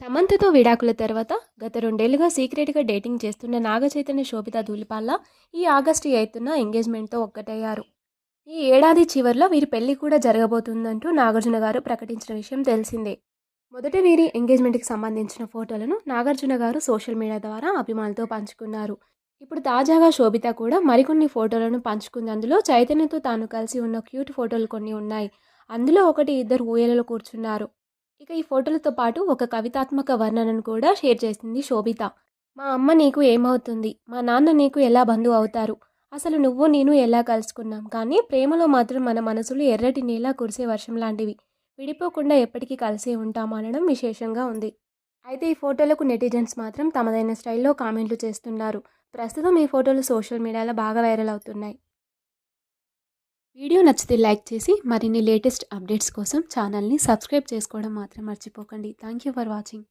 సమంతతో విడాకుల తర్వాత గత రెండేళ్ళుగా సీక్రెట్గా డేటింగ్ చేస్తున్న నాగచైతన్య శోభిత ధూలిపాల్ల ఈ ఆగస్టు ఎయిత్న ఎంగేజ్మెంట్తో ఒక్కటయ్యారు. ఈ ఏడాది చివరిలో వీరి పెళ్ళి కూడా జరగబోతుందంటూ నాగార్జున గారు ప్రకటించిన విషయం తెలిసిందే. మొదట వీరి ఎంగేజ్మెంట్కి సంబంధించిన ఫోటోలను నాగార్జున గారు సోషల్ మీడియా ద్వారా అభిమానులతో పంచుకున్నారు. ఇప్పుడు తాజాగా శోభిత కూడా మరికొన్ని ఫోటోలను పంచుకుంది. అందులో చైతన్యతో తాను కలిసి ఉన్న క్యూట్ ఫోటోలు కొన్ని ఉన్నాయి. అందులో ఒకటి ఇద్దరు ఊయలలో కూర్చున్నారు. ఇక ఈ ఫోటోలతో పాటు ఒక కవితాత్మక వర్ణనను కూడా షేర్ చేసింది శోభిత. మా అమ్మ నీకు ఏమవుతుంది? మా నాన్న నీకు ఎలా బంధువు అవుతారు? అసలు నువ్వు నేను ఎలా కలుసుకున్నాం? కానీ ప్రేమలో మాత్రం మన మనసులు ఎర్రటి నీలా కురిసే వర్షం లాంటివి. విడిపోకుండా ఎప్పటికీ కలిసే ఉంటాం అనడం విశేషంగా ఉంది. అయితే ఈ ఫోటోలకు నెటిజన్స్ మాత్రం తమదైన స్టైల్లో కామెంట్లు చేస్తున్నారు. ప్రస్తుతం ఈ ఫోటోలు సోషల్ మీడియాలో బాగా వైరల్ అవుతున్నాయి. వీడియో నచ్చితే లైక్ చేసి మరిన్ని లేటెస్ట్ అప్డేట్స్ కోసం ఛానల్ని సబ్స్క్రైబ్ చేసుకోవడం మాత్రం మర్చిపోకండి. Thank you for watching.